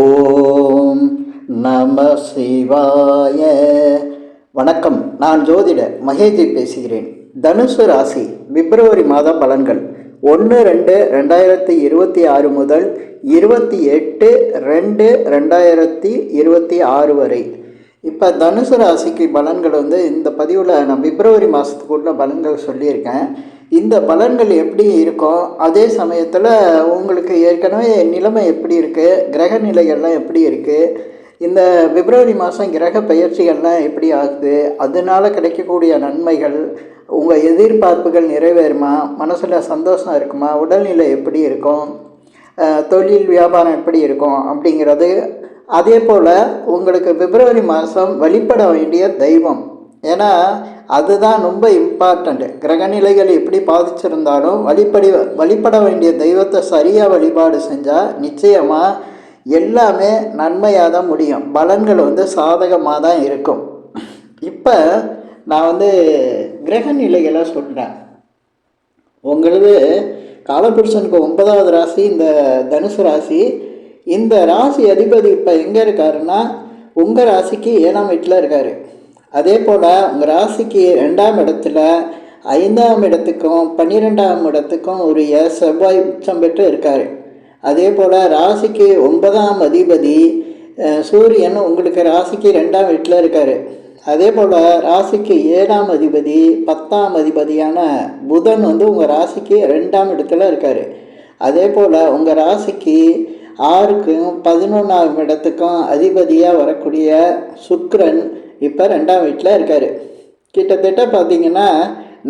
ஓம் நம சிவாய. வணக்கம். நான் ஜோதிட மகேஜி பேசுகிறேன். தனுசு ராசி பிப்ரவரி மாத பலன்கள். ஒன்று ரெண்டு ரெண்டாயிரத்தி இருபத்தி ஆறு முதல் இருபத்தி எட்டு ரெண்டு ரெண்டாயிரத்தி இருபத்தி ஆறு வரை. இப்போ தனுசு ராசிக்கு பலன்கள் வந்து இந்த பதிவில் நான் பிப்ரவரி மாதத்துக்குள்ள பலன்கள் சொல்லியிருக்கேன். இந்த பலன்கள் எப்படி இருக்கும்? அதே சமயத்தில் உங்களுக்கு ஏற்கனவே நிலைமை எப்படி இருக்குது கிரக நிலைகள்லாம் எப்படி இருக்குது இந்த பிப்ரவரி மாதம் கிரக பயிற்சிகள்லாம் எப்படி ஆகுது? அதனால கிடைக்கக்கூடிய நன்மைகள் உங்கள் எதிர்பார்ப்புகள் நிறைவேறுமா? மனசில் சந்தோஷம் இருக்குமா? உடல்நிலை எப்படி இருக்கும்? தொழில் வியாபாரம் எப்படி இருக்கும்? அப்படிங்கிறது அதே போல் உங்களுக்கு பிப்ரவரி மாதம் வழிபட வேண்டிய தெய்வம். ஏன்னா அதுதான் ரொம்ப இம்பார்ட்டண்ட்டு கிரகநிலைகள் எப்படி பாதிச்சிருந்தாலும் வழிபடி வழிபட வேண்டிய தெய்வத்தை சரியாக வழிபாடு செஞ்சால் நிச்சயமாக எல்லாமே நன்மையாக தான் முடியும். பலன்கள் வந்து சாதகமாக தான் இருக்கும். இப்போ நான் வந்து கிரகநிலைகளை சொல்கிறேன் உங்களது காலபுருஷனுக்கு ஒன்பதாவது ராசி இந்த தனுசு ராசி இந்த ராசி அதிபதி இப்போ எங்கே இருக்காருன்னா உங்கள் ராசிக்கு ஏழாம் வீட்டில் இருக்கார். அதே போல் உங்கள் ராசிக்கு ரெண்டாம் இடத்துல ஐந்தாம் இடத்துக்கும் பன்னிரெண்டாம் இடத்துக்கும் உரிய செவ்வாய் உச்சம் பெற்று இருக்கார். அதே போல் ராசிக்கு ஒன்பதாம் அதிபதி சூரியன் உங்களுக்கு ராசிக்கு ரெண்டாம் வீட்டில் இருக்கார். அதே போல் ராசிக்கு ஏழாம் அதிபதி பத்தாம் அதிபதியான புதன் வந்து உங்கள் ராசிக்கு ரெண்டாம் இடத்துல இருக்கார். அதே போல் உங்கள் ராசிக்கு ஆறுக்கும் பதினொன்றாம் இடத்துக்கும் அதிபதியாக வரக்கூடிய சுக்ரன் இப்போ ரெண்டாம் வீட்டில் இருக்கார். கிட்டத்தட்ட பார்த்தீங்கன்னா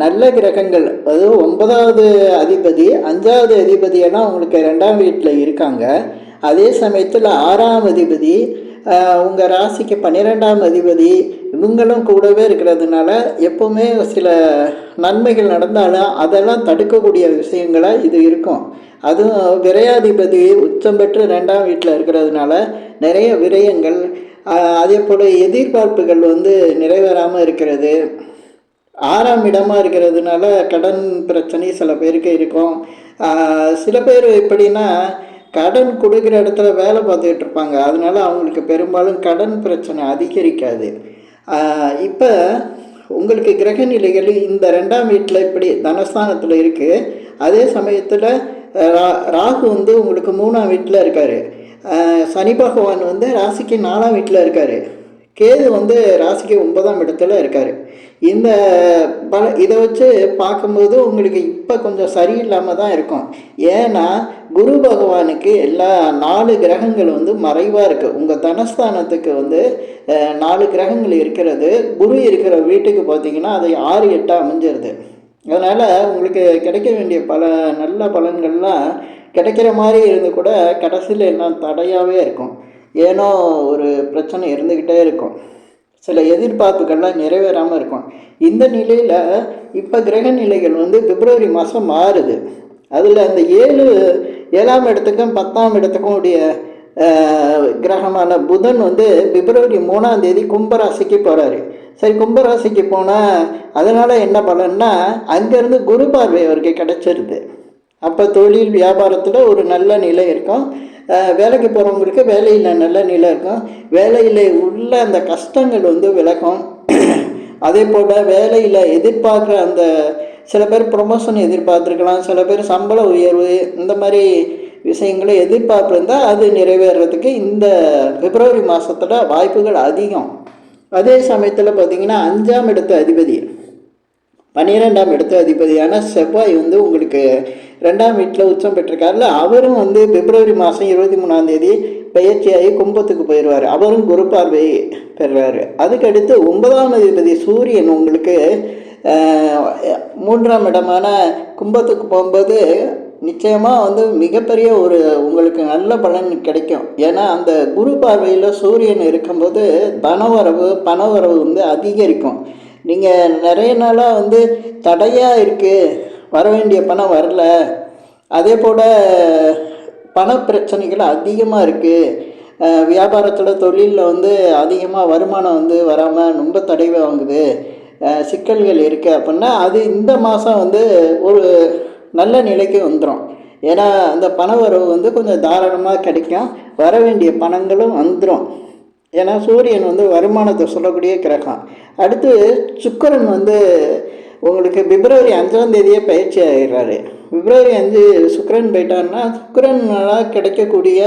நல்ல கிரகங்கள் அதாவது ஒன்பதாவது அதிபதி அஞ்சாவது அதிபதியெல்லாம் உங்களுக்கு ரெண்டாம் வீட்டில் இருக்காங்க. அதே சமயத்தில் ஆறாம் அதிபதி உங்கள் ராசிக்கு பன்னிரெண்டாம் அதிபதி இவங்களும் கூடவே இருக்கிறதுனால எப்போவுமே சில நன்மைகள் நடந்தாலும் அதெல்லாம் தடுக்கக்கூடிய விஷயங்களாக இது இருக்கும். அதுவும் விரையாதிபதி உச்சம் பெற்று ரெண்டாம் வீட்டில் இருக்கிறதுனால நிறைய விரயங்கள் அதே போல் எதிர்பார்ப்புகள் வந்து நிறைவேறாமல் இருக்கிறது. ஆறாம் இடமாக இருக்கிறதுனால கடன் பிரச்சனை சில பேருக்கு இருக்கும். சில பேர் எப்படின்னா கடன் கொடுக்குற இடத்துல வேலை பார்த்துக்கிட்டு இருப்பாங்க. அதனால அவங்களுக்கு பெரும்பாலும் கடன் பிரச்சனை அதிகரிக்காது. இப்போ உங்களுக்கு கிரக நிலைகள் இந்த ரெண்டாம் வீட்டில் இப்படி தனஸ்தானத்தில் இருக்குது அதே சமயத்தில் ராகு வந்து உங்களுக்கு மூணாம் வீட்டில் இருக்கார். சனி பகவான் வந்து ராசிக்கு நாலாம் வீட்டில் இருக்கார். கேது வந்து ராசிக்கு ஒன்பதாம் இடத்துல இருக்கார். இந்த பல இதை வச்சு பார்க்கும்போது உங்களுக்கு இப்போ கொஞ்சம் சரியில்லாமல் தான் இருக்கும். ஏன்னா குரு பகவானுக்கு எல்லா நாலு கிரகங்கள் வந்து மறைவாக இருக்குது உங்கள் தனஸ்தானத்துக்கு வந்து நாலு கிரகங்கள் இருக்கிறது. குரு இருக்கிற வீட்டுக்கு பார்த்தீங்கன்னா அது ஆறு எட்டாக அமைஞ்சிருது. அதனால் உங்களுக்கு கிடைக்க வேண்டிய பல நல்ல பலன்கள்லாம் கிடைக்கிற மாதிரி இருந்து கூட கடைசியில் எல்லாம் தடையாகவே இருக்கும். ஏனோ ஒரு பிரச்சனை இருந்துக்கிட்டே இருக்கும். சில எதிர்பார்ப்புகள்லாம் நிறைவேறாமல் இருக்கும். இந்த நிலையில் இப்போ கிரக நிலைகள் வந்து பிப்ரவரி மாதம் மாறுது. அதில் அந்த ஏழு ஏழாம் இடத்துக்கும் பத்தாம் இடத்துக்கும் உடைய கிரகமான புதன் வந்து பிப்ரவரி மூணாம் தேதி கும்பராசிக்கு போகிறாரு சரி கும்பராசிக்கு போனால் அதனால் என்ன பலன்னா அங்கேருந்து குரு பார்வை அவருக்கு கிடச்சிருது. அப்போ தொழில் வியாபாரத்தில் ஒரு நல்ல நிலை இருக்கும். வேலைக்கு போகிறவங்களுக்கு வேலையில் நல்ல நிலை இருக்கும். வேலையில் உள்ள அந்த கஷ்டங்கள் வந்து விளக்கும் அதே போல் வேலையில் எதிர்பார்க்குற அந்த சில பேர் ப்ரொமோஷன் எதிர்பார்த்துருக்கலாம். சில பேர் சம்பள உயர்வு இந்த மாதிரி விஷயங்களை எதிர்பார்ப்பு இருந்தால் அது நிறைவேறதுக்கு இந்த பிப்ரவரி மாதத்தில் வாய்ப்புகள் அதிகம். அதே சமயத்தில் பார்த்தீங்கன்னா அஞ்சாம் இடத்து அதிபதி பன்னிரெண்டாம் இடத்து அதிபதியான செவ்வாய் வந்து உங்களுக்கு ரெண்டாம் வீட்டில் உச்சம் பெற்றிருக்காருல அவரும் வந்து பிப்ரவரி மாதம் இருபத்தி மூணாம் தேதி பயிற்சியாகி கும்பத்துக்கு போயிடுவார். அவரும் குரு பார்வை பெறுவார். அதுக்கடுத்து ஒன்பதாம் அதிபதி சூரியன் உங்களுக்கு மூன்றாம் இடமான கும்பத்துக்கு போகும்போது நிச்சயமாக வந்து மிகப்பெரிய ஒரு உங்களுக்கு நல்ல பலன் கிடைக்கும். ஏன்னா அந்த குரு பார்வையில் சூரியன் இருக்கும்போது பணவரவு பணவரவு வந்து அதிகரிக்கும். நீங்கள் நிறைய நாளாக வந்து தடையாக இருக்குது வர வேண்டிய பணம் வரல. அதே போல் பண பிரச்சனைகள் அதிகமாக இருக்குது வியாபாரத்தில் தொழிலில் வந்து அதிகமாக வருமானம் வந்து வராமல் ரொம்ப தடை வாங்குது. சிக்கல்கள் இருக்குது அப்படின்னா அது இந்த மாதம் வந்து ஒரு நல்ல நிலைக்கு வந்துடும் ஏன்னா அந்த பண வரவு வந்து கொஞ்சம் தாராளமாக கிடைக்கும். வர வேண்டிய பணங்களும் வந்துடும் ஏன்னா சூரியன் வந்து வருமானத்தை சொல்லக்கூடிய கிரகம். அடுத்து சுக்கிரன் வந்து உங்களுக்கு பிப்ரவரி அஞ்சாம் தேதியே பயிற்சி ஆகிடுறாரு பிப்ரவரி அஞ்சு சுக்கிரன் போயிட்டாருன்னா சுக்கிரனால் கிடைக்கக்கூடிய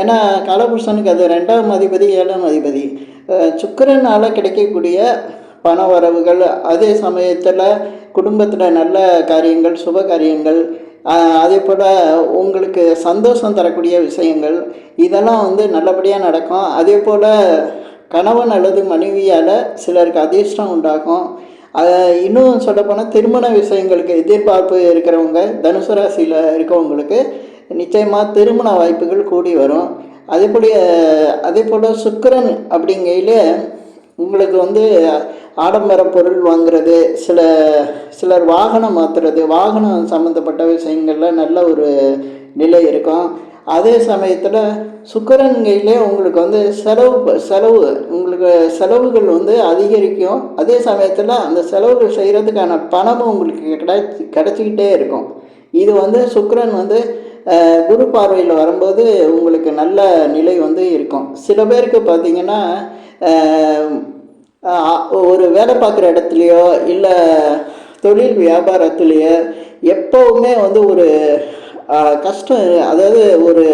ஏன்னா காலபுருஷனுக்கு அது ரெண்டாம் அதிபதி ஏழாம் அதிபதி. சுக்கரனால் சுக்கிரனால் கிடைக்கக்கூடிய பண வரவுகள் அதே சமயத்தில் குடும்பத்தில் நல்ல காரியங்கள் சுப காரியங்கள் அதே போல் உங்களுக்கு சந்தோஷம் தரக்கூடிய விஷயங்கள் இதெல்லாம் வந்து நல்லபடியாக நடக்கும். அதே போல் கணவன் அல்லது மனைவியால் சிலருக்கு அதிர்ஷ்டம் உண்டாகும். இன்னும் சொல்லப்போனால் திருமண விஷயங்களுக்கு எதிர்பார்ப்பு இருக்கிறவங்க தனுசு ராசியில் இருக்கவங்களுக்கு நிச்சயமாக திருமண வாய்ப்புகள் கூடி வரும். அதே போல அதே போல் சுக்கரன் அப்படிங்கையிலே உங்களுக்கு வந்து ஆடம்பர பொருள் வாங்குறது சில சிலர் வாகனம் மாற்றுறது வாகனம் சம்மந்தப்பட்ட விஷயங்களில் நல்ல ஒரு நிலை இருக்கும். அதே சமயத்தில் சுக்கரன்கையிலே உங்களுக்கு வந்து செலவு ப- செலவு உங்களுக்கு செலவுகள் வந்து அதிகரிக்கும். அதே சமயத்தில் அந்த செலவுகள் செய்கிறதுக்கான பணமும் உங்களுக்கு கிடைச்சி கிடச்சிக்கிட்டே இருக்கும். இது வந்து சுக்கரன் வந்து குரு பார்வையில் வரும்போது உங்களுக்கு நல்ல நிலை வந்து இருக்கும். சில பேருக்கு பார்த்தீங்கன்னா ஒரு வேலை பார்க்குற இடத்துலையோ இல்லை தொழில் வியாபாரத்துலேயோ எப்போவுமே வந்து ஒரு கஷ்டம் அதாவது ஒரு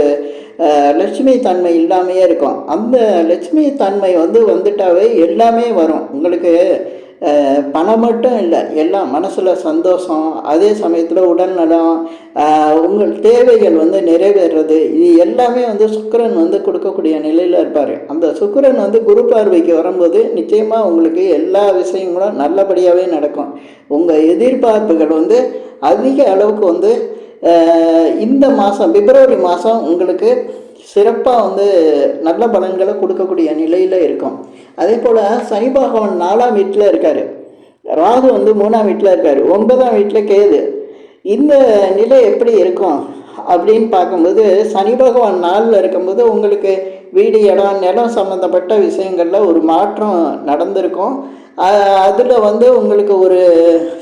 லட்சுமி தன்மை இல்லாமையே இருக்கும். அந்த லட்சுமி தன்மை வந்து வந்துட்டாவே எல்லாமே வரும். உங்களுக்கு பணம் மட்டும் இல்லை எல்லாம் மனசில் சந்தோஷம் அதே சமயத்தில் உடல்நலம் உங்கள் தேவைகள் வந்து நிறைவேறது இது எல்லாமே வந்து சுக்கரன் வந்து கொடுக்கக்கூடிய நிலையில் இருப்பார். அந்த சுக்கரன் வந்து குரு பார்வைக்கு வரும்போது நிச்சயமாக உங்களுக்கு எல்லா விஷயங்களும் நல்லபடியாகவே நடக்கும். உங்கள் எதிர்பார்ப்புகள் வந்து அதிக அளவுக்கு வந்து இந்த மாதம் பிப்ரவரி மாதம் உங்களுக்கு சிறப்பாக வந்து நல்ல பலன்களை கொடுக்கக்கூடிய நிலையில் இருக்கும். அதே போல் சனி பகவான் நாலாம் வீட்டில் இருக்கார். ராகு வந்து மூணாம் வீட்டில் இருக்கார். ஒன்பதாம் வீட்டில் கேது. இந்த நிலை எப்படி இருக்கும் அப்படின்னு பார்க்கும்போது சனி பகவான் நாளில் இருக்கும்போது உங்களுக்கு வீடு இடம் நிலம் சம்மந்தப்பட்ட விஷயங்களில் ஒரு மாற்றம் நடந்திருக்கும். அதில் வந்து உங்களுக்கு ஒரு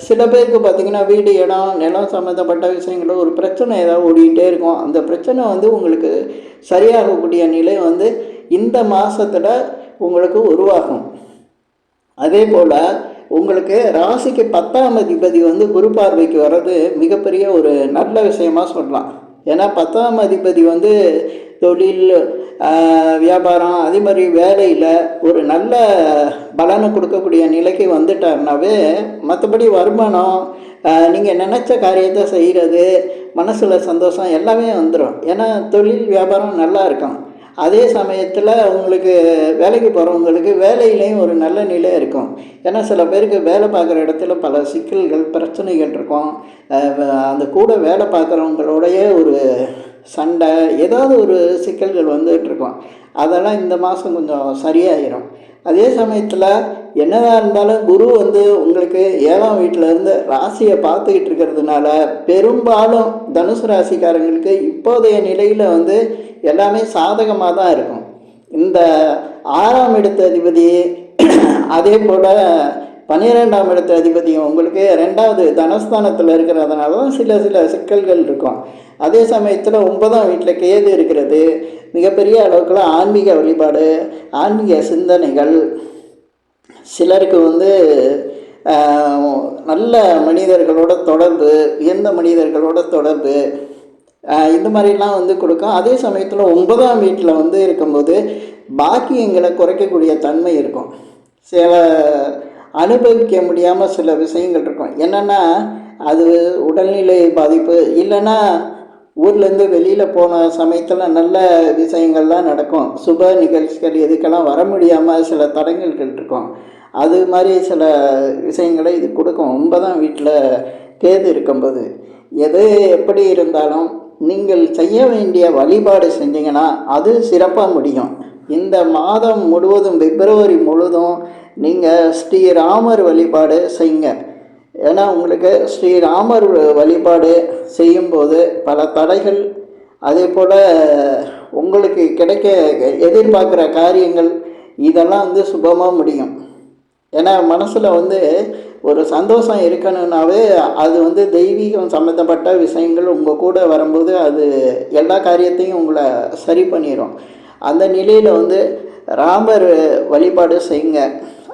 சில பேருக்கு பார்த்திங்கன்னா வீடு இடம் நிலம் சம்மந்தப்பட்ட விஷயங்களில் ஒரு பிரச்சனை ஏதாவது ஓடிக்கிட்டே இருக்கும். அந்த பிரச்சனை வந்து உங்களுக்கு சரியாகக்கூடிய நிலை வந்து இந்த மாதத்தில் உங்களுக்கு உருவாகும். அதே போல் உங்களுக்கு ராசிக்கு பத்தாம் அதிபதி வந்து குரு பார்வைக்கு வர்றது மிகப்பெரிய ஒரு நல்ல விஷயமாக சொல்லலாம். ஏன்னா பத்தாம் அதிபதி வந்து தொழில் வியாபாரம் அதே மாதிரி வேலையில் ஒரு நல்ல பலனை கொடுக்கக்கூடிய நிலைக்கு வந்துட்டாருனாவே மற்றபடி வருமானம் நீங்கள் நினச்ச காரியத்தை செய்கிறது மனசில் சந்தோஷம் எல்லாமே வந்துடும் ஏன்னா தொழில் வியாபாரம் நல்லா இருக்கும். அதே சமயத்தில் உங்களுக்கு வேலைக்கு போகிறவங்களுக்கு வேலையிலையும் ஒரு நல்ல நிலை இருக்கும். ஏன்னா சில பேருக்கு வேலை பார்க்குற இடத்துல பல சிக்கல்கள் பிரச்சனைகள் இருக்கும். அந்த கூட வேலை பார்க்குறவங்களோடைய ஒரு சண்டை ஏதாவது ஒரு சிக்கல்கள் வந்துகிட்டு இருக்கும். அதெல்லாம் இந்த மாதம் கொஞ்சம் சரியாயிரும். அதே சமயத்தில் என்னதான் இருந்தாலும் குரு வந்து உங்களுக்கு ஏழாம் வீட்டிலேருந்து ராசியை பார்த்துக்கிட்டு இருக்கிறதுனால பெரும்பாலும் தனுசு ராசிக்காரங்களுக்கு இப்போதைய நிலையில் வந்து எல்லாமே சாதகமாக தான் இருக்கும். இந்த ஆறாம் இடத்து அதிபதி அதே போல் பன்னிரெண்டாம் இடத்து அதிபதியும் உங்களுக்கு ரெண்டாவது தனஸ்தானத்தில் இருக்கிறதுனால தான் சில சில சிக்கல்கள் இருக்கும். அதே சமயத்தில் ஒன்பதாம் வீட்டில் கேது இருக்கிறது. மிகப்பெரிய அளவுக்குள்ள ஆன்மீக வழிபாடு ஆன்மீக சிந்தனைகள். சிலருக்கு வந்து நல்ல மனிதர்களோட தொடர்பு உயர்ந்த மனிதர்களோட தொடர்பு. இந்த மாதிரிலாம் வந்து கொடுக்கும். அதே சமயத்தில் ஒன்பதாம் வீட்டில் வந்து இருக்கும்போது பாக்கியங்களை குறைக்கக்கூடிய தன்மை இருக்கும். சில அனுபவிக்க முடியாமல் சில விஷயங்கள் இருக்கும். என்னென்னா அது உடல்நிலை பாதிப்பு இல்லைன்னா ஊர்லேருந்து வெளியில் போன சமயத்தில் நல்ல விஷயங்கள்லாம் நடக்கும். சுப நிகழ்ச்சிகள் இதுக்கெல்லாம் வர முடியாமல் சில தடங்கல்கள் இருக்கும். அது மாதிரி சில விஷயங்களை இது கொடுக்கும். ஒன்பதாம் வீட்டில் கேது இருக்கும்போது எது எப்படி இருந்தாலும் நீங்கள் செய்ய வேண்டிய வழிபாடு செஞ்சீங்கன்னா அது சிறப்பாக முடியும். இந்த மாதம் முழுவதும் பிப்ரவரி முழுதும் நீங்கள் ஸ்ரீராமர் வழிபாடு செய்யுங்க. ஏன்னா உங்களுக்கு ஸ்ரீராமர் வழிபாடு செய்யும்போது பல தடைகள் அதே போல் உங்களுக்கு கிடைக்க எதிர்பார்க்குற காரியங்கள் இதெல்லாம் வந்து சுபமாக முடியும். ஏன்னா மனசில் வந்து ஒரு சந்தோஷம் இருக்கணுன்னாவே அது வந்து தெய்வீகம் சம்மந்தப்பட்ட விஷயங்கள் உங்கள் கூட வரும்போது அது எல்லா காரியத்தையும் உங்களை சரி பண்ணிடும் அந்த நிலையில் வந்து ராமர் வழிபாடு செய்யுங்க.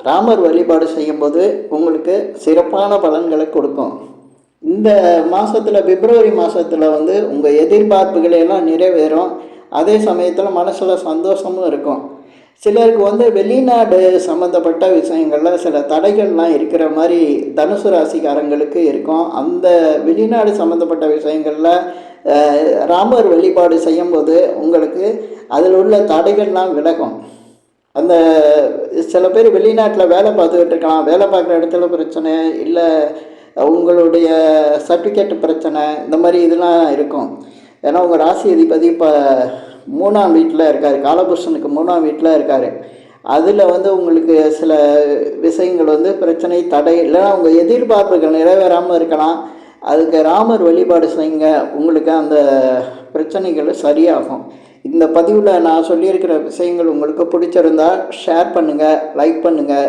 ராமர் வழிபாடு செய்யும்போது உங்களுக்கு சிறப்பான பலன்களை கொடுக்கும். இந்த மாதத்தில் பிப்ரவரி மாதத்தில் வந்து உங்கள் எதிர்பார்ப்புகளை எல்லாம் நிறைவேறும். அதே சமயத்தில் மனசில் சந்தோஷமும் இருக்கும். சிலருக்கு வந்து வெளிநாடு சம்மந்தப்பட்ட விஷயங்களில் சில தடைகள்லாம் இருக்கிற மாதிரி தனுசு ராசிக்காரங்களுக்கு இருக்கும். அந்த வெளிநாடு சம்மந்தப்பட்ட விஷயங்களில் ராமர் வழிபாடு செய்யும்போது உங்களுக்கு அதில் உள்ள தடைகள்லாம் விலகும். அந்த சில பேர் வெளிநாட்டில் வேலை பார்த்துக்கிட்டு இருக்கலாம். வேலை பார்க்குற இடத்துல பிரச்சனை இல்லை உங்களுடைய சர்டிஃபிகேட் பிரச்சனை இந்த மாதிரி இதெல்லாம் இருக்கும். ஏன்னா உங்கள் ராசி அதிபதி இப்போ மூணாம் வீட்டில் இருக்கார். காலபுருஷனுக்கு மூணாம் வீட்டில் இருக்கார். அதில் வந்து உங்களுக்கு சில விஷயங்கள் வந்து பிரச்சனை தடை இல்லைன்னா உங்கள் எதிர்பார்ப்புகள் நிறைவேறாமல் இருக்கலாம். அதுக்கு ராமர் வழிபாடு செய்யுங்க. உங்களுக்கு அந்த பிரச்சனைகள் சரியாகும். இந்த பதிவில் நான் சொல்லியிருக்கிற விஷயங்கள் உங்களுக்கு பிடிச்சிருந்தா ஷேர் பண்ணுங்கள் லைக் பண்ணுங்கள்